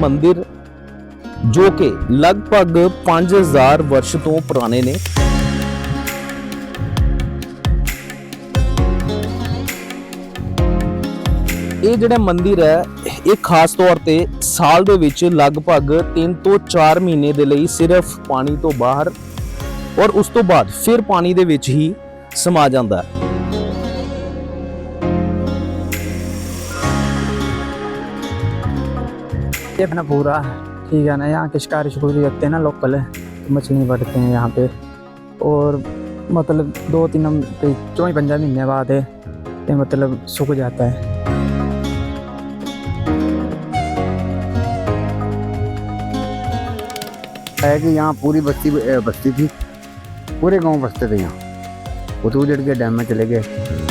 ਮੰਦਿਰ ਜੋ ਕਿ ਲਗਭਗ 5000 ਵਰਸ਼ ਤੋਂ ਪੁਰਾਣੇ ਨੇ। ਇਹ ਜਿਹੜਾ ਮੰਦਿਰ ਹੈ, ਇਹ ਖਾਸ ਤੌਰ ਤੇ ਸਾਲ ਦੇ ਵਿੱਚ ਲਗਭਗ 3 ਤੋਂ 4 ਮਹੀਨੇ ਦੇ ਲਈ ਸਿਰਫ ਪਾਣੀ ਤੋਂ ਬਾਹਰ ਔਰ ਉਸ ਤੋਂ ਬਾਅਦ ਫਿਰ ਪਾਣੀ ਦੇ ਵਿੱਚ ਹੀ ਸਮਾ ਜਾਂਦਾ ਹੈ। ये अपना पूरा, ठीक है ना, यहाँ के शिकारी शिकारी रखते हैं ना लोकल मछली बढ़ते हैं यहाँ पे। और मतलब दो तीन हम चौबी पंजा महीने बाद है, ये मतलब सूख जाता है। है कि यहाँ पूरी बस्ती बस्ती थी, पूरे गाँव बसते थे यहाँ। वो तो उजड़ के डैम में चले गए।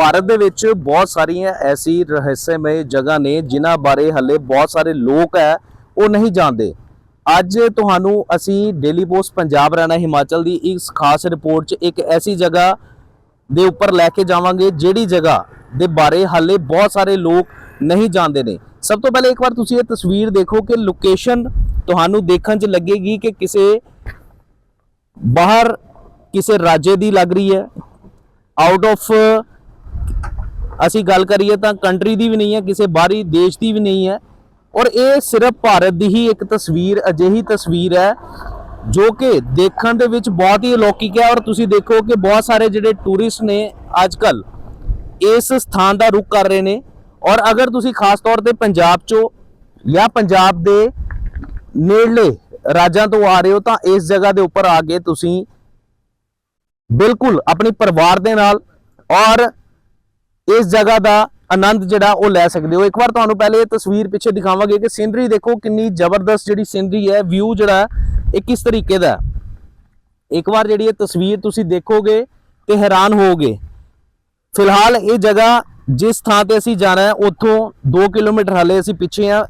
ਭਾਰਤ ਦੇ ਵਿੱਚ ਬਹੁਤ ਸਾਰੀਆਂ ਐਸੀ ਰਹੱਸਮਈ ਜਗ੍ਹਾ ਨੇ ਜਿਨ੍ਹਾਂ ਬਾਰੇ ਹੱਲੇ ਬਹੁਤ ਸਾਰੇ ਲੋਕ ਹੈ, ਉਹ ਨਹੀਂ ਜਾਣਦੇ। ਅੱਜ ਤੁਹਾਨੂੰ ਅਸੀਂ ਡੇਲੀ ਪੋਸਟ ਪੰਜਾਬ ਰਾਣਾ ਹਿਮਾਚਲ ਦੀ ਇਸ ਖਾਸ ਰਿਪੋਰਟ 'ਚ ਇੱਕ ਐਸੀ ਜਗ੍ਹਾ ਦੇ ਉੱਪਰ ਲੈ ਕੇ ਜਾਵਾਂਗੇ, ਜਿਹੜੀ ਜਗ੍ਹਾ ਦੇ ਬਾਰੇ ਹਾਲੇ ਬਹੁਤ ਸਾਰੇ ਲੋਕ ਨਹੀਂ ਜਾਣਦੇ ਨੇ। ਸਭ ਤੋਂ ਪਹਿਲੇ ਇੱਕ ਵਾਰ ਤੁਸੀਂ ਇਹ ਤਸਵੀਰ ਦੇਖੋ ਕਿ ਲੋਕੇਸ਼ਨ ਤੁਹਾਨੂੰ ਦੇਖਣ 'ਚ ਲੱਗੇਗੀ ਕਿ ਕਿਸੇ ਬਾਹਰ ਕਿਸੇ ਰਾਜੇ ਦੀ ਲੱਗ ਰਹੀ ਹੈ। ਆਊਟ ਆਫ ਅਸੀਂ ਗੱਲ ਕਰੀਏ ਤਾਂ ਕੰਟਰੀ ਦੀ ਵੀ ਨਹੀਂ ਹੈ, ਕਿਸੇ ਬਾਹਰੀ ਦੇਸ਼ ਦੀ ਵੀ ਨਹੀਂ ਹੈ। ਔਰ ਇਹ ਸਿਰਫ ਭਾਰਤ ਦੀ ਹੀ ਇੱਕ ਤਸਵੀਰ, ਅਜਿਹੀ ਤਸਵੀਰ ਹੈ, ਜੋ ਕਿ ਦੇਖਣ ਦੇ ਵਿੱਚ ਬਹੁਤ ਹੀ ਅਲੌਕਿਕ ਹੈ। ਔਰ ਤੁਸੀਂ ਦੇਖੋ ਕਿ ਬਹੁਤ ਸਾਰੇ ਜਿਹੜੇ ਟੂਰਿਸਟ ਨੇ ਅੱਜ ਕੱਲ ਇਸ ਸਥਾਨ ਦਾ ਰੁਖ ਕਰ ਰਹੇ ਨੇ। ਔਰ ਅਗਰ ਤੁਸੀਂ ਖਾਸ ਤੌਰ ਤੇ ਪੰਜਾਬ ਚੋਂ ਜਾਂ ਪੰਜਾਬ ਦੇ ਨੇੜਲੇ ਰਾਜਾਂ ਤੋਂ ਆ ਰਹੇ ਹੋ, ਤਾਂ ਇਸ ਜਗ੍ਹਾ ਦੇ ਉੱਪਰ ਆ ਕੇ ਤੁਸੀਂ ਬਿਲਕੁਲ ਆਪਣੇ ਪਰਿਵਾਰ ਦੇ ਨਾਲ ਔਰ ਇਸ ਜਗ੍ਹਾ ਦਾ ਆਨੰਦ ਜਿਹੜਾ ਉਹ ਲੈ ਸਕਦੇ ਹੋ। ਇੱਕ ਵਾਰ ਤੁਹਾਨੂੰ ਪਹਿਲੇ ਇਹ ਤਸਵੀਰ ਪਿੱਛੇ ਦਿਖਾਵਾਂਗੇ ਕਿ ਸੀਨਰੀ ਦੇਖੋ ਕਿੰਨੀ ਜ਼ਬਰਦਸਤ ਜਿਹੜੀ ਸੀਨਰੀ ਹੈ ਵਿਊ ਜਿਹੜਾ ਇਹ ਕਿਸ ਤਰੀਕੇ ਦਾ ਇੱਕ ਵਾਰ ਜਿਹੜੀ ਇਹ ਤਸਵੀਰ ਤੁਸੀਂ ਦੇਖੋਗੇ ਤੇ ਹੈਰਾਨ ਹੋਵੋਗੇ। ਫਿਲਹਾਲ ਇਹ ਜਗ੍ਹਾ ਜਿਸ ਥਾਂ ਤੇ ਅਸੀਂ ਜਾਣਾ ਹੈ, ਉੱਥੋਂ 2 ਕਿਲੋਮੀਟਰ ਹਲੇ ਅਸੀਂ ਪਿੱਛੇ ਆ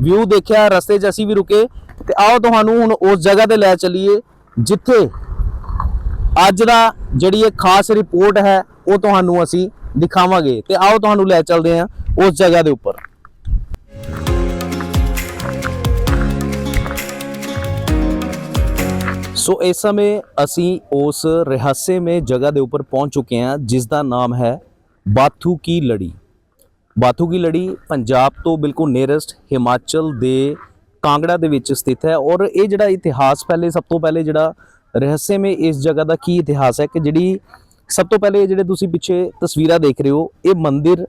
ਵਿਊ ਦੇਖਿਆ, ਰਸਤੇ 'ਚ ਅਸੀਂ ਵੀ ਰੁਕੇ। ਤੇ ਆਓ ਤੁਹਾਨੂੰ ਹੁਣ ਉਸ ਜਗ੍ਹਾ ਤੇ ਲੈ ਚੱਲੀਏ, ਜਿੱਥੇ ਅੱਜ ਦਾ ਜਿਹੜੀ ਇਹ ਖਾਸ ਰਿਪੋਰਟ ਹੈ, ਉਹ ਤੁਹਾਨੂੰ ਅਸੀਂ ਦਿਖਾਵਾਂਗੇ ਤੇ ਆਓ ਤੁਹਾਨੂੰ ਲੈ ਚੱਲਦੇ ਹਾਂ ਉਸ ਜਗ੍ਹਾ ਦੇ ਉੱਪਰ। ਸੋ ਇਸ ਸਮੇਂ ਅਸੀਂ ਉਸ ਰਹੱਸਮਈ ਜਗ੍ਹਾ ਦੇ ਉੱਪਰ ਪਹੁੰਚ ਚੁੱਕੇ ਹਾਂ, ਜਿਸ ਦਾ ਨਾਮ ਹੈ ਬਾਥੂ ਕੀ ਲੜੀ। ਬਾਥੂ ਕੀ ਲੜੀ ਪੰਜਾਬ ਤੋਂ ਬਿਲਕੁਲ ਨੀਅਰੈਸਟ ਹਿਮਾਚਲ ਦੇ ਕਾਂਗੜਾ ਦੇ ਵਿੱਚ ਸਥਿਤ ਹੈ ਔਰ ਇਹ ਜਿਹੜਾ ਇਤਿਹਾਸ ਪਹਿਲੇ, ਸਭ ਤੋਂ ਪਹਿਲੇ ਜਿਹੜਾ ਰਹੱਸਮਈ ਇਸ ਜਗ੍ਹਾ ਦਾ ਕੀ ਇਤਿਹਾਸ ਹੈ ਕਿ ਜਿਹੜੀ ਸਭ ਤੋਂ ਪਹਿਲੇ ਜਿਹੜੇ ਤੁਸੀਂ ਪਿੱਛੇ ਤਸਵੀਰਾਂ ਦੇਖ ਰਹੇ ਹੋ, ਇਹ ਮੰਦਿਰ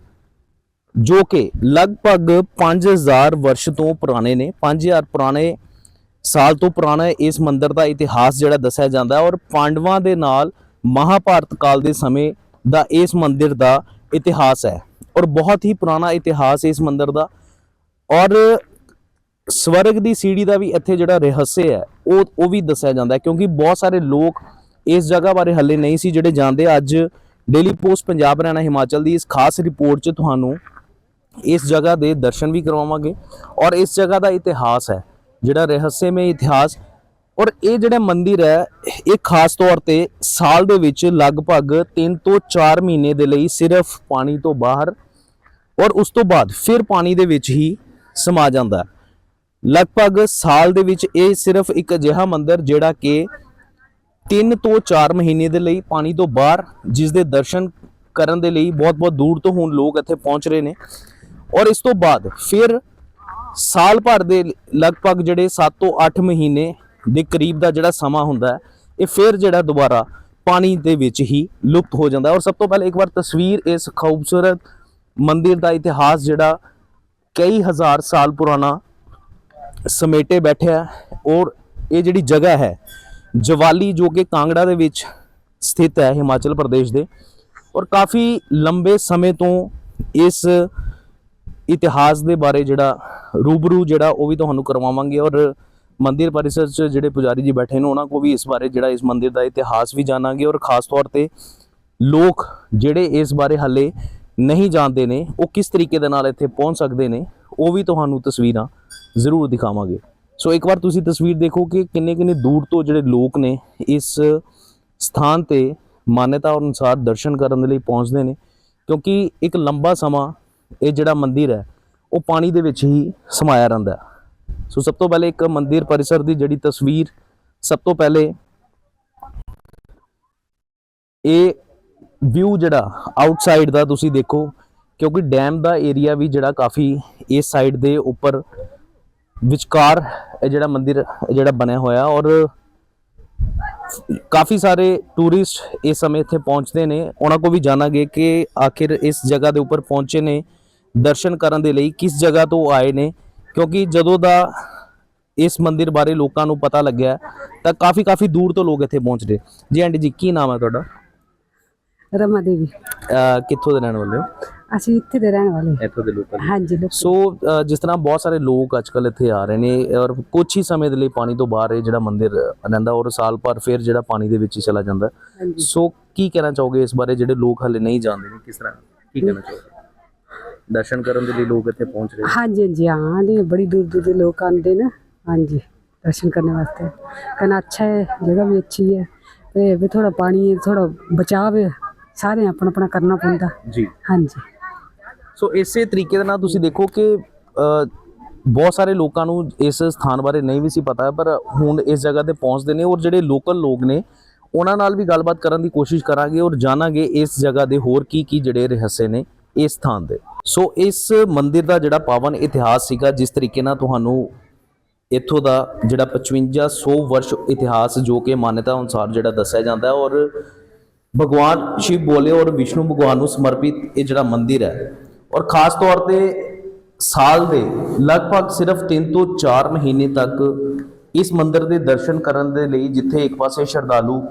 ਜੋ ਕਿ ਲਗਭਗ 5000 ਵਰਸ਼ ਤੋਂ ਪੁਰਾਣੇ ਨੇ 5000 ਪੁਰਾਣੇ ਸਾਲ ਤੋਂ ਪੁਰਾਣਾ ਇਸ ਮੰਦਿਰ ਦਾ ਇਤਿਹਾਸ ਜਿਹੜਾ ਦੱਸਿਆ ਜਾਂਦਾ ਔਰ ਪਾਂਡਵਾਂ ਦੇ ਨਾਲ ਮਹਾਭਾਰਤ ਕਾਲ ਦੇ ਸਮੇਂ ਦਾ ਇਸ ਮੰਦਿਰ ਦਾ ਇਤਿਹਾਸ ਹੈ ਔਰ ਬਹੁਤ ਹੀ ਪੁਰਾਣਾ ਇਤਿਹਾਸ ਇਸ ਮੰਦਿਰ ਦਾ ਔਰ ਸਵਰਗ ਦੀ ਸੀੜੀ ਦਾ ਵੀ ਇੱਥੇ ਜਿਹੜਾ ਰਹੱਸ ਹੈ, ਉਹ ਉਹ ਵੀ ਦੱਸਿਆ ਜਾਂਦਾ ਕਿਉਂਕਿ ਬਹੁਤ ਸਾਰੇ ਲੋਕ ਇਸ ਜਗ੍ਹਾ ਬਾਰੇ ਹੱਲੇ ਨਹੀਂ ਸੀ, ਜਿਹੜੇ ਜਾਂਦੇ ਅੱਜ ਡੇਲੀ ਪੋਸਟ ਪੰਜਾਬ ਹਰਿਆਣਾ ਹਿਮਾਚਲ ਦੀ ਇਸ ਖਾਸ ਰਿਪੋਰਟ 'ਚ ਤੁਹਾਨੂੰ ਇਸ ਜਗ੍ਹਾ ਦੇ ਦਰਸ਼ਨ ਵੀ ਕਰਵਾਵਾਂਗੇ ਔਰ ਇਸ ਜਗ੍ਹਾ ਦਾ ਇਤਿਹਾਸ ਹੈ, ਜਿਹੜਾ ਰਹੱਸਮਈ ਇਤਿਹਾਸ ਔਰ ਇਹ ਜਿਹੜਾ ਮੰਦਿਰ ਹੈ, ਇਹ ਖਾਸ ਤੌਰ ਤੇ ਸਾਲ ਦੇ ਵਿੱਚ ਲਗਭਗ 3 ਤੋਂ 4 ਮਹੀਨੇ ਦੇ ਲਈ ਸਿਰਫ ਪਾਣੀ ਤੋਂ ਬਾਹਰ ਔਰ ਉਸ ਤੋਂ ਬਾਅਦ ਫਿਰ ਪਾਣੀ ਦੇ ਵਿੱਚ ਹੀ ਸਮਾ ਜਾਂਦਾ ਲਗਭਗ ਸਾਲ ਦੇ ਵਿੱਚ ਇਹ ਸਿਰਫ ਇੱਕ ਅਜਿਹਾ ਮੰਦਿਰ ਜਿਹੜਾ ਕਿ 3 ਤੋਂ 4 ਮਹੀਨੇ ਦੇ ਲਈ ਪਾਣੀ ਤੋਂ ਬਾਹਰ, ਜਿਸ ਦੇ ਦਰਸ਼ਨ ਕਰਨ ਦੇ ਲਈ ਬਹੁਤ-ਬਹੁਤ ਦੂਰ ਤੋਂ ਹੁਣ ਲੋਕ ਇੱਥੇ ਪਹੁੰਚ ਰਹੇ ਨੇ। ਔਰ ਇਸ ਤੋਂ ਬਾਅਦ ਫਿਰ ਸਾਲ ਭਰ ਦੇ ਲਗਭਗ ਜਿਹੜੇ 7 ਤੋਂ 8 ਮਹੀਨੇ ਦੇ ਕਰੀਬ ਦਾ ਜਿਹੜਾ ਸਮਾਂ ਹੁੰਦਾ ਹੈ, ਇਹ ਫਿਰ ਜਿਹੜਾ ਦੁਬਾਰਾ ਪਾਣੀ ਦੇ ਵਿੱਚ ਹੀ ਲੁਪਤ ਹੋ ਜਾਂਦਾ ਔਰ ਸਭ ਤੋਂ ਪਹਿਲਾਂ ਇੱਕ ਵਾਰ ਤਸਵੀਰ ਇਸ ਖੂਬਸੂਰਤ ਮੰਦਿਰ ਦਾ ਇਤਿਹਾਸ ਜਿਹੜਾ ਕਈ ਹਜ਼ਾਰ ਸਾਲ ਪੁਰਾਣਾ ਸਮੇਟੇ ਬੈਠਿਆ ਔਰ ਇਹ ਜਿਹੜੀ ਜਗ੍ਹਾ ਹੈ ਜਵਾਲੀ, ਜੋ ਕਿ ਕਾਂਗੜਾ ਦੇ ਵਿੱਚ ਸਥਿਤ ਹੈ, ਹਿਮਾਚਲ ਪ੍ਰਦੇਸ਼ ਦੇ। ਔਰ ਕਾਫੀ ਲੰਬੇ ਸਮੇਂ ਤੋਂ ਇਸ ਇਤਿਹਾਸ ਦੇ ਬਾਰੇ ਜਿਹੜਾ ਰੂਬਰੂ ਜਿਹੜਾ ਉਹ ਵੀ ਤੁਹਾਨੂੰ ਕਰਵਾਵਾਂਗੇ। ਔਰ ਮੰਦਿਰ ਪਰਿਸਰ 'ਚ ਜਿਹੜੇ ਪੁਜਾਰੀ ਜੀ ਬੈਠੇ ਨੇ, ਉਹਨਾਂ ਕੋ ਵੀ ਇਸ ਬਾਰੇ ਜਿਹੜਾ ਇਸ ਮੰਦਿਰ ਦਾ ਇਤਿਹਾਸ ਵੀ ਜਾਣਾਂਗੇ। ਔਰ ਖਾਸ ਤੌਰ ਤੇ ਲੋਕ ਜਿਹੜੇ ਇਸ ਬਾਰੇ ਹਾਲੇ ਨਹੀਂ ਜਾਣਦੇ ਨੇ, ਉਹ ਕਿਸ ਤਰੀਕੇ ਦੇ ਨਾਲ ਇੱਥੇ ਪਹੁੰਚ ਸਕਦੇ ਨੇ, ਉਹ ਵੀ ਤੁਹਾਨੂੰ ਤਸਵੀਰਾਂ ਜ਼ਰੂਰ ਦਿਖਾਵਾਂਗੇ। ਸੋ ਇੱਕ ਵਾਰ ਤੁਸੀਂ ਤਸਵੀਰ ਦੇਖੋ ਕਿ ਕਿੰਨੇ ਕਿੰਨੇ ਦੂਰ ਤੋਂ ਜਿਹੜੇ ਲੋਕ ਨੇ ਇਸ ਸਥਾਨ ਤੇ ਮਾਨਤਾ ਅਨੁਸਾਰ ਦਰਸ਼ਨ ਕਰਨ ਦੇ ਲਈ ਪਹੁੰਚਦੇ ਨੇ, ਕਿਉਂਕਿ ਇੱਕ ਲੰਬਾ ਸਮਾਂ ਇਹ ਜਿਹੜਾ ਮੰਦਿਰ ਹੈ, ਉਹ ਪਾਣੀ ਦੇ ਵਿੱਚ ਹੀ ਸਮਾਇਆ ਰਹਿੰਦਾ ਸੋ ਸਭ ਤੋਂ ਪਹਿਲੇ ਇੱਕ ਮੰਦਿਰ ਪਰਿਸਰ ਦੀ ਜਿਹੜੀ ਤਸਵੀਰ, ਸਭ ਤੋਂ ਪਹਿਲੇ ਇਹ ਵਿਊ ਜਿਹੜਾ ਆਊਟਸਾਈਡ ਦਾ ਤੁਸੀਂ ਦੇਖੋ, ਕਿਉਂਕਿ ਡੈਮ ਦਾ ਏਰੀਆ ਵੀ ਜਿਹੜਾ ਕਾਫੀ ਇਸ ਸਾਈਡ ਦੇ ਉੱਪਰ ਵਿਚਕਾਰ ਇਹ ਜਿਹੜਾ ਮੰਦਿਰ ਜਿਹੜਾ ਬਣਿਆ ਹੋਇਆ ਔਰ ਕਾਫੀ ਸਾਰੇ ਟੂਰਿਸਟ ਇਸ ਸਮੇਂ ਇੱਥੇ ਪਹੁੰਚਦੇ ਨੇ। ਉਹਨਾਂ ਕੋ ਵੀ ਜਾਣਾਂਗੇ ਕਿ ਆਖਿਰ ਇਸ ਜਗ੍ਹਾ ਦੇ ਉੱਪਰ ਪਹੁੰਚੇ ਨੇ ਦਰਸ਼ਨ ਕਰਨ ਦੇ ਲਈ ਕਿਸ ਜਗ੍ਹਾ ਤੋਂ ਆਏ ਨੇ ਕਿਉਂਕਿ ਜਦੋਂ ਦਾ ਇਸ ਮੰਦਿਰ ਬਾਰੇ ਲੋਕਾਂ ਨੂੰ ਪਤਾ ਲੱਗਿਆ ਤਾਂ ਕਾਫੀ ਕਾਫੀ ਦੂਰ ਤੋਂ ਲੋਕ ਇੱਥੇ ਪਹੁੰਚ ਰਹੇ ਜੀ ਆਂਟੀ ਜੀ ਕੀ ਨਾਮ ਹੈ ਤੁਹਾਡਾ? ਰਮਾ ਦੇਵੀ। ਕਿੱਥੋਂ ਦੇ ਰਹਿਣ ਵਾਲੇ ਹੋ? ਅਸੀਂ ਇੱਥੇ ਦੇ ਰਹਿਣ ਵਾਲੇ ਇੱਥੋਂ ਦੇ ਲੋਕਾਂ ਹਾਂਜੀ ਲੋਕ ਸੋ ਅ, ਜਿਸ ਤਰ੍ਹਾਂ ਬਹੁਤ ਸਾਰੇ ਲੋਕ ਅੱਜਕੱਲ ਇੱਥੇ ਆ ਰਹੇ ਨੇ ਔਰ ਕੁਝ ਹੀ ਸਮੇਂ ਦੇ ਲਈ ਪਾਣੀ ਤੋਂ ਬਾਹਰ ਇਹ ਜਿਹੜਾ ਮੰਦਿਰ ਰਹਿੰਦਾ ਔਰ ਸਾਲ ਭਰ ਫਿਰ ਜਿਹੜਾ ਪਾਣੀ ਦੇ ਵਿੱਚ ਹੀ ਚਲਾ ਜਾਂਦਾ ਹਾਂਜੀ ਸੋ ਕੀ ਕਹਿਣਾ ਚਾਹੋਗੇ ਇਸ ਬਾਰੇ ਜਿਹੜੇ ਲੋਕ ਹਲੇ ਨਹੀਂ ਜਾਣਦੇ ਨੇ ਕਿਸ ਤਰ੍ਹਾਂ ਕੀ ਕਹਿਣਾ ਚਾਹੋਗੇ ਦਰਸ਼ਨ ਕਰਨ ਦੇ ਲਈ ਲੋਕ ਇੱਥੇ ਪਹੁੰਚ ਰਹੇ ਹਾਂਜੀ ਹਾਂਜੀ ਹਾਂ ਦੇ ਬੜੀ ਦੂਰ ਦੂਰ ਦੇ ਲੋਕ ਆਉਂਦੇ ਨੇ ਹਾਂਜੀ दर्शन करने वास्ते कहना अच्छा है जगह भी अच्छी है ते भी थोड़ा पानी है थोड़ा बचाव है सारे अपना अपना करना पौंदा ਜੀ हाँ जी ਸੋ ਇਸੇ ਤਰੀਕੇ ਦੇ ਨਾਲ ਤੁਸੀਂ ਦੇਖੋ ਕਿ ਬਹੁਤ ਸਾਰੇ ਲੋਕਾਂ ਨੂੰ ਇਸ ਸਥਾਨ ਬਾਰੇ ਨਹੀਂ ਵੀ ਸੀ ਪਤਾ, ਪਰ ਹੁਣ ਇਸ ਜਗ੍ਹਾ ਤੇ ਪਹੁੰਚਦੇ ਨੇ ਔਰ ਜਿਹੜੇ ਲੋਕਲ ਲੋਕ ਨੇ, ਉਹਨਾਂ ਨਾਲ ਵੀ ਗੱਲਬਾਤ ਕਰਨ ਦੀ ਕੋਸ਼ਿਸ਼ ਕਰਾਂਗੇ ਔਰ ਜਾਣਾਂਗੇ ਇਸ ਜਗ੍ਹਾ ਦੇ ਹੋਰ ਕੀ ਕੀ ਜਿਹੜੇ ਰਹੱਸੇ ਨੇ ਇਸ ਸਥਾਨ ਦੇ। ਸੋ ਇਸ ਮੰਦਿਰ ਦਾ ਜਿਹੜਾ ਪਾਵਨ ਇਤਿਹਾਸ ਸੀਗਾ, ਜਿਸ ਤਰੀਕੇ ਨਾਲ ਤੁਹਾਨੂੰ ਇੱਥੋਂ ਦਾ ਜਿਹੜਾ 5500 ਵਰਸ਼ ਇਤਿਹਾਸ ਜੋ ਕਿ ਮਾਨਤਾ ਅਨੁਸਾਰ ਜਿਹੜਾ ਦੱਸਿਆ ਜਾਂਦਾ ਹੈ ਔਰ ਭਗਵਾਨ ਸ਼ਿਵ ਬੋਲੇ ਔਰ ਵਿਸ਼ਨੂੰ ਭਗਵਾਨ ਨੂੰ ਸਮਰਪਿਤ ਇਹ ਜਿਹੜਾ ਮੰਦਿਰ ਹੈ ਔਰ ਖਾਸ ਤੌਰ ਤੇ ਸਾਲ ਦੇ ਲਗਭਗ ਸਿਰਫ 3 ਤੋਂ 4 ਮਹੀਨੇ ਤੱਕ ਇਸ ਮੰਦਿਰ ਦੇ ਦਰਸ਼ਨ ਕਰਨ ਦੇ ਲਈ ਜਿੱਥੇ ਇੱਕ ਪਾਸੇ ਸ਼ਰਧਾਲੂ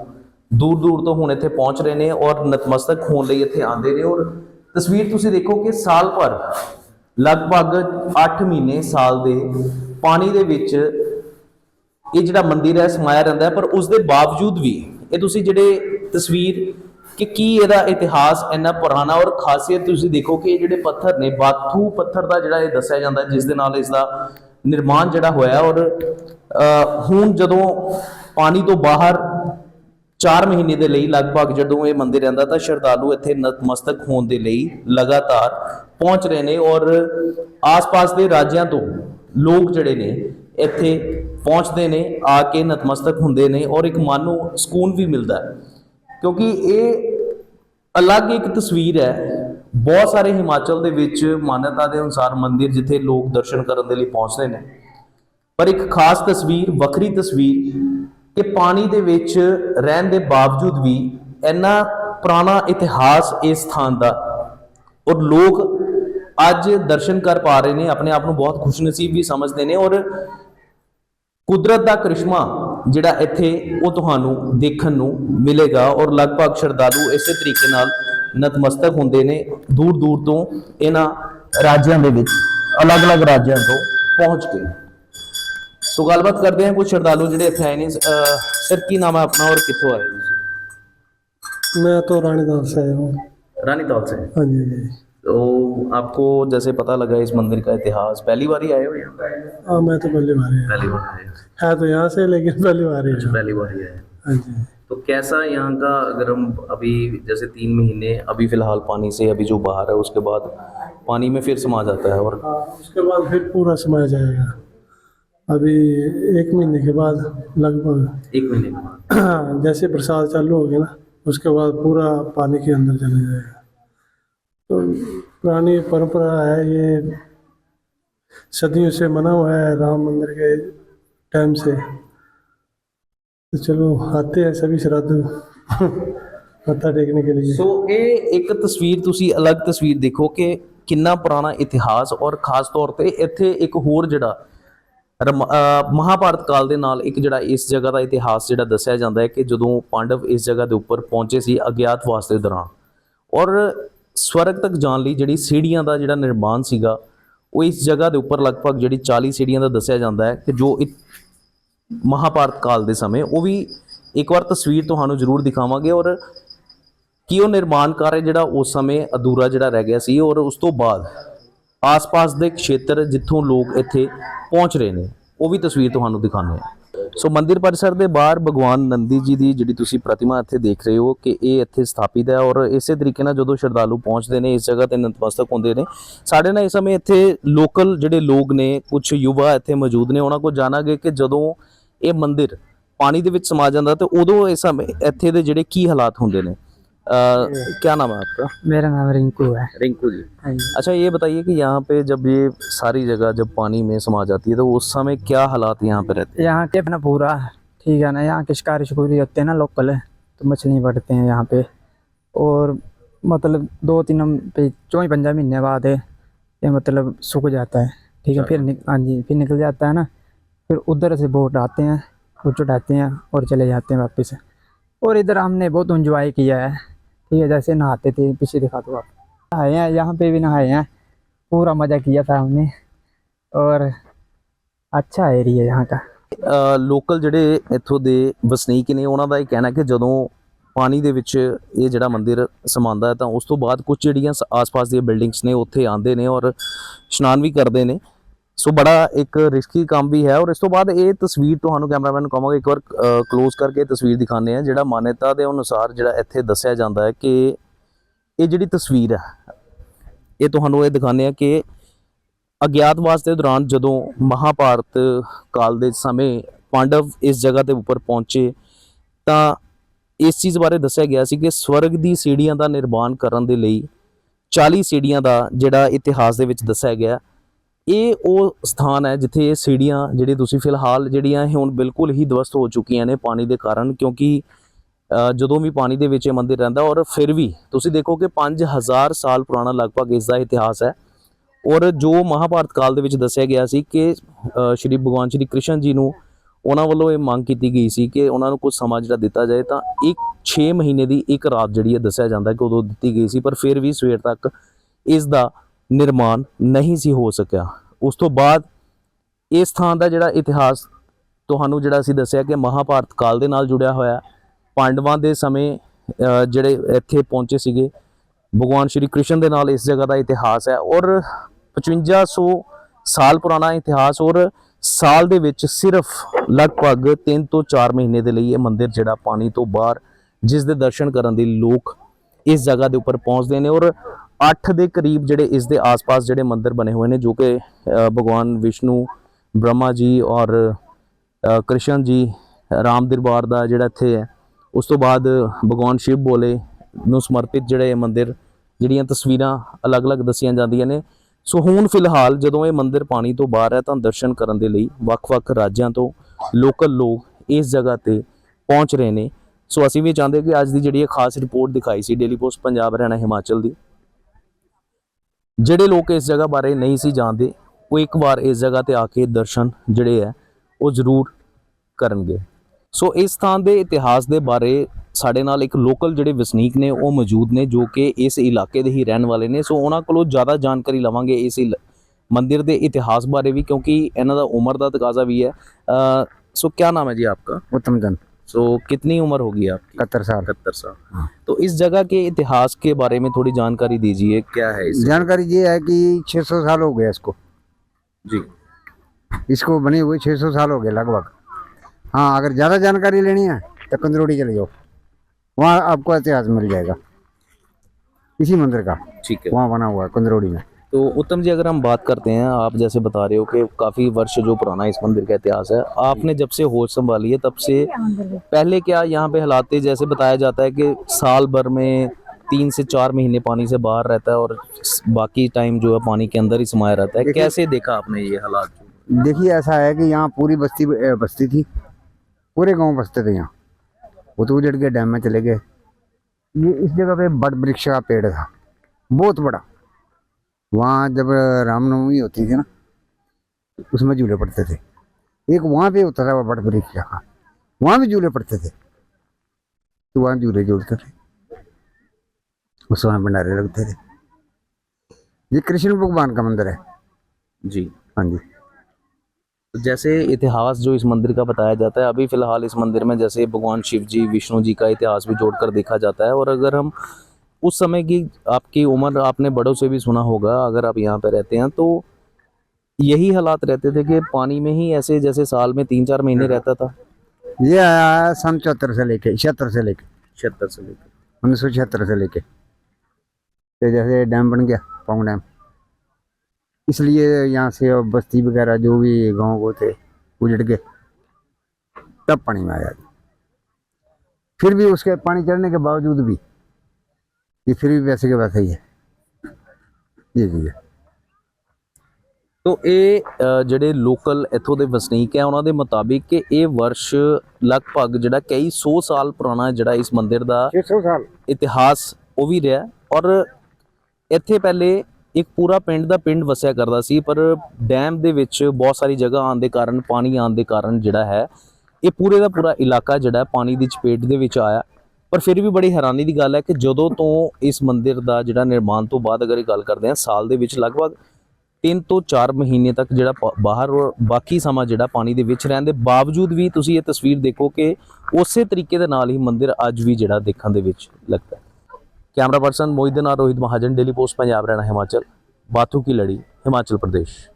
ਦੂਰ ਦੂਰ ਤੋਂ ਹੁਣ ਇੱਥੇ ਪਹੁੰਚ ਰਹੇ ਨੇ ਔਰ ਨਤਮਸਤਕ ਹੋਣ ਲਈ ਇੱਥੇ ਆਉਂਦੇ ਨੇ। ਔਰ ਤਸਵੀਰ ਤੁਸੀਂ ਦੇਖੋ ਕਿ ਸਾਲ ਭਰ ਲਗਭਗ 8 ਮਹੀਨੇ ਸਾਲ ਦੇ ਪਾਣੀ ਦੇ ਵਿੱਚ ਇਹ ਜਿਹੜਾ ਮੰਦਿਰ ਹੈ ਸਮਾਇਆ ਰਹਿੰਦਾ ਪਰ ਉਸ ਦੇ ਬਾਵਜੂਦ ਵੀ ਇਹ ਤੁਸੀਂ ਜਿਹੜੇ ਤਸਵੀਰ ਕਿ ਕੀ ਇਹਦਾ ਇਤਿਹਾਸ ਇੰਨਾ ਪੁਰਾਣਾ ਔਰ ਖਾਸੀਅਤ ਤੁਸੀਂ ਦੇਖੋ ਕਿ ਇਹ ਜਿਹੜੇ ਪੱਥਰ ਨੇ, ਬਾਥੂ ਪੱਥਰ ਦਾ ਜਿਹੜਾ ਇਹ ਦੱਸਿਆ ਜਾਂਦਾ, ਜਿਸ ਦੇ ਨਾਲ ਇਸ ਦਾ ਨਿਰਮਾਣ ਜਿਹੜਾ ਹੋਇਆ ਔਰ ਹੁਣ ਜਦੋਂ ਪਾਣੀ ਤੋਂ ਬਾਹਰ 4 ਮਹੀਨੇ ਦੇ ਲਈ ਲਗਭਗ ਜਦੋਂ ਇਹ ਮੰਦਿਰ ਰਹਿੰਦਾ ਤਾਂ ਸ਼ਰਧਾਲੂ ਇੱਥੇ ਨਤਮਸਤਕ ਹੋਣ ਦੇ ਲਈ ਲਗਾਤਾਰ ਪਹੁੰਚ ਰਹੇ ਨੇ ਔਰ ਆਸ-ਪਾਸ ਦੇ ਰਾਜਿਆਂ ਤੋਂ ਲੋਕ ਜਿਹੜੇ ਨੇ ਇੱਥੇ ਪਹੁੰਚਦੇ ਨੇ, ਆ ਕੇ ਨਤਮਸਤਕ ਹੁੰਦੇ ਨੇ ਔਰ ਇੱਕ ਮਨ ਨੂੰ ਸਕੂਨ ਵੀ ਮਿਲਦਾ ਹੈ। ਕਿਉਂਕਿ ਇਹ ਅਲੱਗ ਇੱਕ ਤਸਵੀਰ ਹੈ। ਬਹੁਤ ਸਾਰੇ ਹਿਮਾਚਲ ਦੇ ਵਿੱਚ ਮਾਨਤਾ ਦੇ ਅਨੁਸਾਰ ਮੰਦਿਰ ਜਿੱਥੇ ਲੋਕ ਦਰਸ਼ਨ ਕਰਨ ਦੇ ਲਈ ਪਹੁੰਚਦੇ ਨੇ। ਪਰ ਇੱਕ ਖਾਸ ਤਸਵੀਰ, ਵੱਖਰੀ ਤਸਵੀਰ ਕਿ ਪਾਣੀ ਦੇ ਵਿੱਚ ਰਹਿਣ ਦੇ ਬਾਵਜੂਦ ਵੀ ਇੰਨਾ ਪੁਰਾਣਾ ਇਤਿਹਾਸ ਇਸ ਸਥਾਨ ਦਾ ਔਰ ਲੋਕ ਅੱਜ ਦਰਸ਼ਨ ਕਰ ਪਾ ਰਹੇ ਨੇ, ਆਪਣੇ ਆਪ ਨੂੰ ਬਹੁਤ ਖੁਸ਼ਨਸੀਬ ਵੀ ਸਮਝਦੇ ਨੇ ਔਰ ਕੁਦਰਤ ਦਾ ਕਰਿਸ਼ਮਾ ਜਿਹੜਾ ਇੱਥੇ ਉਹ ਤੁਹਾਨੂੰ ਦੇਖਣ ਨੂੰ ਮਿਲੇਗਾ ਔਰ ਲਗਭਗ ਸ਼ਰਧਾਲੂ ਇਸੇ ਤਰੀਕੇ ਨਾਲ ਨਤਮਸਤਕ ਹੁੰਦੇ ਨੇ ਦੂਰ ਦੂਰ ਤੋਂ ਇਹਨਾਂ ਰਾਜਿਆਂ ਦੇ ਵਿੱਚ ਅਲੱਗ-ਅਲੱਗ ਰਾਜਿਆਂ ਤੋਂ ਪਹੁੰਚ ਕੇ। ਸੋ ਗੱਲਬਾਤ ਕਰਦੇ ਹਾਂ ਕੁਝ ਸ਼ਰਧਾਲੂ ਜਿਹੜੇ ਇੱਥੇ ਆਏ ਨੇ। ਸਰ ਕੀ ਨਾਮ ਹੈ ਆਪਣਾ ਔਰ ਕਿੱਥੋਂ ਆਏ ਤੁਸੀਂ? ਮੈਂ ਤਾਂ ਰਾਣੀਦਾਸ ਆਇਆ ਹਾਂ। ਰਾਨੀਤਾਲ ਸੇ? ਹਾਂਜੀ। तो आपको जैसे पता लगा इस मंदिर का इतिहास पहली बार ही आए हो यहाँ? हाँ मैं तो पहली बार आया। पहली बार आए हो। है तो यहाँ से लेकिन पहली बार ही आया। पहली बार ही आए हाँ जी। तो कैसा यहाँ का अगर हम अभी जैसे तीन महीने अभी फ़िलहाल पानी से अभी जो बाहर है उसके बाद पानी में फिर समा जाता है और हाँ उसके बाद फिर पूरा समय जाएगा। अभी एक महीने के बाद लगभग एक महीने के बाद। जैसे बरसात चालू होगी ना उसके बाद पूरा पानी के अंदर चले जाएगा। तो पुरानी परंपरा है ये सदियों से मना हुआ है राम मंदिर के टाइम से तो चलो आते हैं सभी श्रद्धालु मत्था टेकने के लिए ਸੋ ਇਹ ਇੱਕ ਤਸਵੀਰ ਤੁਸੀਂ ਅਲੱਗ ਤਸਵੀਰ ਦੇਖੋ ਕਿ ਕਿੰਨਾ ਪੁਰਾਣਾ ਇਤਿਹਾਸ ਔਰ ਖਾਸ ਤੌਰ ਤੇ ਇੱਥੇ ਇੱਕ ਹੋਰ ਜਿਹੜਾ ਰਮ- ਅਹ ਮਹਾਭਾਰਤ ਕਾਲ ਦੇ ਨਾਲ ਇੱਕ ਜਿਹੜਾ ਇਸ ਜਗ੍ਹਾ ਦਾ ਇਤਿਹਾਸ ਜਿਹੜਾ ਦੱਸਿਆ ਜਾਂਦਾ ਹੈ ਕਿ ਜਦੋਂ ਪਾਂਡਵ ਇਸ ਜਗ੍ਹਾ ਦੇ ਉੱਪਰ ਪਹੁੰਚੇ ਸੀ ਅਗਿਆਤਵਾਸ ਦੇ ਦੌਰਾਨ ਔਰ ਸਵਰਗ ਤੱਕ ਜਾਣ ਲਈ ਜਿਹੜੀ ਸੀੜੀਆਂ ਦਾ ਜਿਹੜਾ ਨਿਰਮਾਣ ਸੀਗਾ, ਉਹ ਇਸ ਜਗ੍ਹਾ ਦੇ ਉੱਪਰ ਲਗਭਗ ਜਿਹੜੀ 40 ਸੀੜੀਆਂ ਦਾ ਦੱਸਿਆ ਜਾਂਦਾ ਹੈ ਕਿ ਜੋ ਇੱਕ ਮਹਾਭਾਰਤ ਕਾਲ ਦੇ ਸਮੇਂ, ਉਹ ਵੀ ਇੱਕ ਵਾਰ ਤਸਵੀਰ ਤੁਹਾਨੂੰ ਜ਼ਰੂਰ ਦਿਖਾਵਾਂਗੇ ਔਰ ਕਿ ਉਹ ਨਿਰਮਾਣ ਕਾਰਜ ਜਿਹੜਾ ਉਸ ਸਮੇਂ ਅਧੂਰਾ ਜਿਹੜਾ ਰਹਿ ਗਿਆ ਸੀ ਔਰ ਉਸ ਤੋਂ ਬਾਅਦ ਆਸ-ਪਾਸ ਦੇ ਖੇਤਰ ਜਿੱਥੋਂ ਲੋਕ ਇੱਥੇ ਪਹੁੰਚ ਰਹੇ ਨੇ, ਉਹ ਵੀ ਤਸਵੀਰ ਤੁਹਾਨੂੰ ਦਿਖਾਉਂਦੇ ਹਾਂ। ਸੋ ਮੰਦਿਰ ਪਰਿਸਰ ਦੇ ਬਾਹਰ ਭਗਵਾਨ ਨੰਦੀ ਜੀ ਦੀ ਜਿਹੜੀ ਤੁਸੀਂ ਪ੍ਰਤਿਮਾ ਇੱਥੇ ਦੇਖ ਰਹੇ ਹੋ ਕਿ ਇਹ ਇੱਥੇ ਸਥਾਪਿਤ ਹੈ ਔਰ ਇਸੇ ਤਰੀਕੇ ਨਾਲ ਜਦੋਂ ਸ਼ਰਧਾਲੂ ਪਹੁੰਚਦੇ ਨੇ, ਇਸ ਜਗ੍ਹਾ ਤੇ ਨਤਮਸਤਕ ਹੁੰਦੇ ਨੇ, ਸਾਡੇ ਨਾਲ ਇਸ ਸਮੇਂ ਇੱਥੇ ਲੋਕਲ ਜਿਹੜੇ ਲੋਕ ਨੇ ਕੁਝ ਯੁਵਾ ਇੱਥੇ ਮੌਜੂਦ ਨੇ, ਉਹਨਾਂ ਕੋਲ ਜਾਣਾਂਗੇ ਕਿ ਜਦੋਂ ਇਹ ਮੰਦਿਰ ਪਾਣੀ ਦੇ ਵਿੱਚ ਸਮਾ ਜਾਂਦਾ ਤੇ ਉਦੋਂ ਇਸ ਸਮੇਂ ਇੱਥੇ ਦੇ ਜਿਹੜੇ ਕੀ ਹਾਲਾਤ ਹੁੰਦੇ ਨੇ। क्या नाम है आपका? मेरा नाम रिंकू है। रिंकू जी। हाँ जी। अच्छा ये बताइए कि यहाँ पे जब ये सारी जगह जब पानी में समा जाती है तो उस समय क्या हालात यहाँ पे रहते हैं? यहाँ के अपना पूरा ठीक है ना यहाँ के शिकारी शिकारी होते हैं ना लोकल है, तो मछली पड़ते हैं यहाँ पे। और मतलब दो तीन पे चौबीस पंजा महीने बाद ये मतलब सूख जाता है ठीक है फिर हाँ जी फिर निकल जाता है ना फिर उधर से बोट आते हैं वो चढ़ाते हैं और चले जाते हैं वापस। और इधर हमने बहुत इंजॉय किया है ठीक है जैसे नहाते थे पीछे दिखा दो आप नहाए हैं यहाँ पे भी नहाए हैं पूरा मज़ा किया था हमने और अच्छा एरिया है यहाँ का ਲੋਕਲ ਜਿਹੜੇ ਇੱਥੋਂ ਦੇ ਵਸਨੀਕ ਨੇ ਉਹਨਾਂ ਦਾ ਇਹ ਕਹਿਣਾ ਕਿ ਜਦੋਂ ਪਾਣੀ ਦੇ ਵਿੱਚ ਇਹ ਜਿਹੜਾ ਮੰਦਿਰ ਸਮਾਉਂਦਾ ਹੈ ਤਾਂ ਉਸ ਤੋਂ ਬਾਅਦ ਕੁਝ ਜਿਹੜੀਆਂ ਸ- ਆਸ-ਪਾਸ ਦੀਆਂ ਬਿਲਡਿੰਗਸ ਨੇ ਉੱਥੇ ਆਉਂਦੇ ਨੇ ਔਰ ਇਸ਼ਨਾਨ ਵੀ ਕਰਦੇ ਨੇ ਸੋ ਬੜਾ ਇੱਕ ਰਿਸਕੀ ਕੰਮ ਵੀ ਹੈ ਔਰ ਇਸ ਤੋਂ ਬਾਅਦ ਇਹ ਤਸਵੀਰ ਤੁਹਾਨੂੰ ਕੈਮਰਾਮੈਨ ਨੂੰ ਕਹਾਂਗਾ, ਇੱਕ ਵਾਰ ক্লোਜ਼ ਕਰਕੇ ਇਹ ਤਸਵੀਰ ਦਿਖਾਉਂਦੇ ਆ ਜਿਹੜਾ ਮਾਨਤਾ ਦੇ ਅਨੁਸਾਰ ਜਿਹੜਾ ਇੱਥੇ ਦੱਸਿਆ ਜਾਂਦਾ ਹੈ ਕਿ ਇਹ ਜਿਹੜੀ ਤਸਵੀਰ ਹੈ, ਇਹ ਤੁਹਾਨੂੰ ਇਹ ਦਿਖਾਉਂਦੇ ਆ ਕਿ ਅਗਿਆਤਵਾਸ ਦੇ ਦੌਰਾਨ ਜਦੋਂ ਮਹਾਭਾਰਤ ਕਾਲ ਦੇ ਸਮੇਂ ਪਾਂਡਵ ਇਸ ਜਗ੍ਹਾ ਦੇ ਉੱਪਰ ਪਹੁੰਚੇ, ਤਾਂ ਇਸ ਚੀਜ਼ ਬਾਰੇ ਦੱਸਿਆ ਗਿਆ ਸੀ ਕਿ ਸਵਰਗ ਦੀ ਸੀੜੀਆਂ ਦਾ ਨਿਰਮਾਣ ਕਰਨ ਦੇ ਲਈ 40 ਸੀੜੀਆਂ ਦਾ ਜਿਹੜਾ ਇਤਿਹਾਸ ਦੇ ਵਿੱਚ ਦੱਸਿਆ ਗਿਆ ਇਹ ਉਹ ਸਥਾਨ ਹੈ ਜਿੱਥੇ ਇਹ ਸੀੜੀਆਂ ਜਿਹੜੀ ਤੁਸੀਂ ਫਿਲਹਾਲ ਜਿਹੜੀਆਂ ਇਹ ਹੁਣ ਬਿਲਕੁਲ ਹੀ ਦਵਸਤ ਹੋ ਚੁੱਕੀਆਂ ਨੇ ਪਾਣੀ ਦੇ ਕਾਰਨ, ਕਿਉਂਕਿ ਜਦੋਂ ਵੀ ਪਾਣੀ ਦੇ ਵਿੱਚ ਇਹ ਮੰਦਿਰ ਰਹਿੰਦਾ ਔਰ ਫਿਰ ਵੀ ਤੁਸੀਂ ਦੇਖੋ ਕਿ 5000 ਸਾਲ ਪੁਰਾਣਾ ਲਗਭਗ ਇਸ ਦਾ ਇਤਿਹਾਸ ਹੈ। ਔਰ ਜੋ ਮਹਾਭਾਰਤ ਕਾਲ ਦੇ ਵਿੱਚ ਦੱਸਿਆ ਗਿਆ ਸੀ ਕਿ ਸ਼੍ਰੀ ਭਗਵਾਨ ਸ਼੍ਰੀ ਕ੍ਰਿਸ਼ਨ ਜੀ ਨੂੰ ਉਹਨਾਂ ਵੱਲੋਂ ਇਹ ਮੰਗ ਕੀਤੀ ਗਈ ਸੀ ਕਿ ਉਹਨਾਂ ਨੂੰ ਕੁਝ ਸਮਾਂ ਜਿਹੜਾ ਦਿੱਤਾ ਜਾਏ ਤਾਂ ਇੱਕ 6 ਮਹੀਨੇ ਦੀ ਇੱਕ ਰਾਤ ਜਿਹੜੀ ਹੈ ਦੱਸਿਆ ਜਾਂਦਾ ਕਿ ਉਦੋਂ ਦਿੱਤੀ ਗਈ ਸੀ, ਪਰ ਫਿਰ ਵੀ ਸਵੇਰ ਤੱਕ ਇਸ ਦਾ ਨਿਰਮਾਣ ਨਹੀਂ ਸੀ ਹੋ ਸਕਿਆ। ਉਸ ਤੋਂ ਬਾਅਦ ਇਸ ਥਾਂ ਦਾ ਜਿਹੜਾ ਇਤਿਹਾਸ ਤੁਹਾਨੂੰ ਜਿਹੜਾ ਅਸੀਂ ਦੱਸਿਆ ਕਿ ਮਹਾਭਾਰਤ ਕਾਲ ਦੇ ਨਾਲ ਜੁੜਿਆ ਹੋਇਆ ਪਾਂਡਵਾਂ ਦੇ ਸਮੇਂ ਜਿਹੜੇ ਇੱਥੇ ਪਹੁੰਚੇ ਸੀਗੇ, ਭਗਵਾਨ ਸ਼੍ਰੀ ਕ੍ਰਿਸ਼ਨ ਦੇ ਨਾਲ ਇਸ ਜਗ੍ਹਾ ਦਾ ਇਤਿਹਾਸ ਹੈ ਔਰ 5500 ਸਾਲ ਪੁਰਾਣਾ ਇਤਿਹਾਸ ਔਰ ਸਾਲ ਦੇ ਵਿੱਚ ਸਿਰਫ ਲਗਭਗ 3 ਤੋਂ 4 ਮਹੀਨੇ ਦੇ ਲਈ ਇਹ ਮੰਦਿਰ ਜਿਹੜਾ ਪਾਣੀ ਤੋਂ ਬਾਹਰ, ਜਿਸ ਦੇ ਦਰਸ਼ਨ ਕਰਨ ਦੇ ਲੋਕ ਇਸ ਜਗ੍ਹਾ ਦੇ ਉੱਪਰ ਪਹੁੰਚਦੇ ਨੇ ਔਰ 8 ਦੇ ਕਰੀਬ ਜਿਹੜੇ ਇਸ ਦੇ ਆਸ-ਪਾਸ ਜਿਹੜੇ ਮੰਦਿਰ ਬਣੇ ਹੋਏ ਨੇ, ਜੋ ਕਿ ਭਗਵਾਨ ਵਿਸ਼ਨੂੰ, ਬ੍ਰਹਮਾ ਜੀ ਔਰ ਕ੍ਰਿਸ਼ਨ ਜੀ, ਰਾਮ ਦਰਬਾਰ ਦਾ ਜਿਹੜਾ ਇੱਥੇ ਹੈ, ਉਸ ਤੋਂ ਬਾਅਦ ਭਗਵਾਨ ਸ਼ਿਵ ਬੋਲੇ ਨੂੰ ਸਮਰਪਿਤ ਜਿਹੜੇ ਇਹ ਮੰਦਿਰ, ਜਿਹੜੀਆਂ ਤਸਵੀਰਾਂ ਅਲੱਗ-ਅਲੱਗ ਦੱਸੀਆਂ ਜਾਂਦੀਆਂ ਨੇ। ਸੋ ਹੁਣ ਫਿਲਹਾਲ ਜਦੋਂ ਇਹ ਮੰਦਿਰ ਪਾਣੀ ਤੋਂ ਬਾਹਰ ਹੈ, ਤਾਂ ਦਰਸ਼ਨ ਕਰਨ ਦੇ ਲਈ ਵੱਖ-ਵੱਖ ਰਾਜਾਂ ਤੋਂ ਲੋਕਲ ਲੋਕ ਇਸ ਜਗ੍ਹਾ ਤੇ ਪਹੁੰਚ ਰਹੇ ਨੇ। ਸੋ ਅਸੀਂ ਵੀ ਚਾਹੁੰਦੇ ਕਿ ਅੱਜ ਦੀ ਜਿਹੜੀ ਇਹ ਖਾਸ ਰਿਪੋਰਟ ਦਿਖਾਈ ਸੀ, ਡੇਲੀ ਪੋਸਟ ਪੰਜਾਬ, ਹਰਿਆਣਾ, ਹਿਮਾਚਲ ਦੀ ਜਿਹੜੇ ਲੋਕ ਇਸ ਜਗ੍ਹਾ ਬਾਰੇ ਨਹੀਂ ਸੀ ਜਾਣਦੇ, ਉਹ ਇੱਕ ਵਾਰ ਇਸ ਜਗ੍ਹਾ ਤੇ ਆ ਕੇ ਦਰਸ਼ਨ ਜਿਹੜੇ ਹੈ, ਉਹ ਜ਼ਰੂਰ ਕਰਨਗੇ। ਸੋ ਇਸ ਥਾਂ ਦੇ ਇਤਿਹਾਸ ਦੇ ਬਾਰੇ ਸਾਡੇ ਨਾਲ ਇੱਕ ਲੋਕਲ ਜਿਹੜੇ ਵਸਨੀਕ ਨੇ, ਉਹ ਮੌਜੂਦ ਨੇ, ਜੋ ਕਿ ਇਸ ਇਲਾਕੇ ਦੇ ਹੀ ਰਹਿਣ ਵਾਲੇ ਨੇ। ਸੋ ਉਹਨਾਂ ਕੋਲੋਂ ਜ਼ਿਆਦਾ ਜਾਣਕਾਰੀ ਲਵਾਂਗੇ ਇਸ ਮੰਦਿਰ ਦੇ ਇਤਿਹਾਸ ਬਾਰੇ ਵੀ, ਕਿਉਂਕਿ ਇਹਨਾਂ ਦਾ ਉਮਰ ਦਾ ਤਕਾਜ਼ਾ ਵੀ ਹੈ। ਸੋ ਕੀ ਨਾਮ ਹੈ ਜੀ ਆਪਕਾ? ਉਤਮਜਨ सो कितनी उम्र होगी आपकी? इकहत्तर साल। इकहत्तर साल। तो इस जगह के इतिहास के बारे में थोड़ी जानकारी दीजिए क्या है इस जानकारी ये है कि 600 साल हो गया इसको। जी। इसको बने हुए 600 साल हो गए लगभग। हाँ अगर ज़्यादा जानकारी लेनी है तो कंदरोड़ी चले जाओ। वहाँ आपको इतिहास मिल जाएगा। इसी मंदिर का। ठीक है। वहाँ बना हुआ है कंदरोड़ी में। तो उत्तम जी अगर हम बात करते हैं आप जैसे बता रहे हो कि काफ़ी वर्ष जो पुराना इस मंदिर का इतिहास है आपने जब से होश संभाली है तब से पहले क्या यहाँ पे हालात थे? जैसे बताया जाता है कि साल भर में तीन से चार महीने पानी से बाहर रहता है और बाकी टाइम जो है पानी के अंदर ही समाया रहता है। कैसे देखा आपने ये हालात? देखिए ऐसा है कि यहाँ पूरी बस्ती बस्ती थी। पूरे गाँव बसते थे यहाँ। वो तो उजड़ के डैम में चले गए। ये इस जगह पे बड़ वृक्ष का पेड़ था। बहुत बड़ा। वहाँ जब रामनवमी होती थी ना उसमें झूले पड़ते थे। एक वहाँ पे होता था बड़ वृक्ष का वहाँ भी झूले पड़ते थे। तो वहाँ झूले जोड़ते थे। उस समय भंडारे लगते थे। ये कृष्ण भगवान का मंदिर है। जी। हाँ जी। तो जैसे इतिहास जो इस मंदिर का बताया जाता है अभी फ़िलहाल इस मंदिर में जैसे भगवान शिव जी विष्णु जी का इतिहास भी जोड़कर देखा जाता है और अगर हम उस समय की आपकी उम्र आपने बड़ों से भी सुना होगा अगर आप यहाँ पे रहते हैं तो यही हालात रहते थे कि पानी में ही ऐसे जैसे साल में तीन चार महीने रहता था। ये आया सन चौहत्तर से लेके छिहत्तर से लेके। 76 से लेकर उन्नीस सौ छिहत्तर से लेके। तो जैसे डैम बन गया पौंग डैम। इसलिए यहाँ से बस्ती वगैरह जो भी गाँव वो थे उजड़ गए। तब पानी में आया। फिर भी उसके पानी चढ़ने के बावजूद भी ये फिर भी वैसे के वैसे ही है जी जी ਤੋ ਇਹ ਅ, ਜਿਹੜੇ ਲੋਕਲ ਇੱਥੋਂ ਦੇ ਵਸਨੀਕ ਹੈ ਉਹਨਾਂ ਦੇ ਮੁਤਾਬਿਕ ਕਿ ਇਹ ਵਰਸ਼ ਲਗਭਗ ਜਿਹੜਾ ਕਈ 100 ਸਾਲ ਪੁਰਾਣਾ ਜਿਹੜਾ ਇਸ ਮੰਦਿਰ ਦਾ छः सौ साल ਇਤਿਹਾਸ ਉਹ ਵੀ ਰਿਹਾ ਔਰ ਇੱਥੇ ਪਹਿਲੇ ਇੱਕ ਪੂਰਾ ਪਿੰਡ ਦਾ ਪਿੰਡ ਵਸਿਆ ਕਰਦਾ ਸੀ ਪਰ ਡੈਮ ਦੇ ਵਿੱਚ ਬਹੁਤ ਸਾਰੀ ਜਗ੍ਹਾ ਆਉਣ ਦੇ ਕਾਰਨ ਪਾਣੀ ਆਉਣ ਦੇ ਕਾਰਨ ਜਿਹੜਾ ਹੈ ਇਹ ਪੂਰੇ ਦਾ ਪੂਰਾ ਇਲਾਕਾ ਜਿਹੜਾ ਹੈ ਪਾਣੀ ਦੀ ਚਪੇਟ ਦੇ ਵਿੱਚ ਆਇਆ ਪਰ ਫਿਰ ਵੀ ਬੜੀ ਹੈਰਾਨੀ ਦੀ ਗੱਲ ਹੈ ਕਿ ਜਦੋਂ ਤੋਂ ਇਸ ਮੰਦਿਰ ਦਾ ਜਿਹੜਾ ਨਿਰਮਾਣ ਤੋਂ ਬਾਅਦ ਅਗਰ ਇਹ ਗੱਲ ਕਰਦੇ ਹਾਂ, ਸਾਲ ਦੇ ਵਿੱਚ ਲਗਭਗ 3 ਤੋਂ 4 ਮਹੀਨੇ ਤੱਕ ਜਿਹੜਾ ਪ- ਬਾਹਰ ਬਾਕੀ ਸਮਾਂ ਜਿਹੜਾ ਪਾਣੀ ਦੇ ਵਿੱਚ ਰਹਿਣ ਦੇ ਬਾਵਜੂਦ ਵੀ ਤੁਸੀਂ ਇਹ ਤਸਵੀਰ ਦੇਖੋ ਕਿ ਉਸੇ ਤਰੀਕੇ ਦੇ ਨਾਲ ਹੀ ਮੰਦਿਰ ਅੱਜ ਵੀ ਜਿਹੜਾ ਦੇਖਣ ਦੇ ਵਿੱਚ ਲੱਗਦਾ ਹੈ। ਕੈਮਰਾ ਪਰਸਨ ਮੋਹਿਤ ਦੇ ਨਾਲ ਰੋਹਿਤ ਮਹਾਜਨ, ਡੇਲੀ ਪੋਸਟ, ਪੰਜਾਬ ਰਹਿਣਾ ਹਿਮਾਚਲ, ਬਾਥੂ ਕੀ ਲੜੀ, ਹਿਮਾਚਲ ਪ੍ਰਦੇਸ਼।